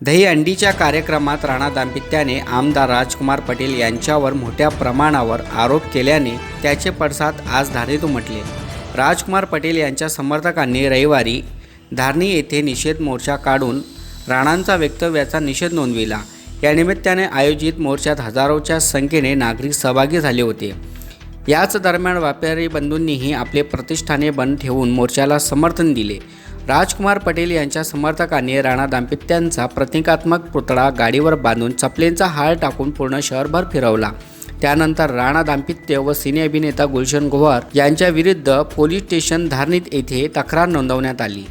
दहीहंडीच्या कार्यक्रमात राणा दाम्पत्याने आमदार राजकुमार पटेल यांच्यावर मोठ्या प्रमाणावर आरोप केल्याने त्याचे पडसाद आज धारणीत उमटले राजकुमार पटेल यांच्या समर्थकांनी रविवारी धारणी येथे निषेध मोर्चा काढून राणांचा वक्तव्याचा निषेध नोंदविला. या निमित्ताने आयोजित मोर्चात हजारोच्या संख्येने नागरिक सहभागी झाले होते. याच दरम्यान व्यापारी बंधूंनीही आपले प्रतिष्ठाने बंद ठेवून मोर्चाला समर्थन दिले. राजकुमार पटेल यांच्या समर्थकांनी राणा दाम्पत्यांचा प्रतिकात्मक पुतळा गाडीवर बांधून चपलेंचा हार टाकून पूर्ण शहरभर फिरवला. त्यानंतर राणा दाम्पत्य व सिने अभिनेता गुलशन गोहर यांच्या विरुद्ध पोलीस स्टेशन धारणीत येथे तक्रार नोंदवण्यात आली.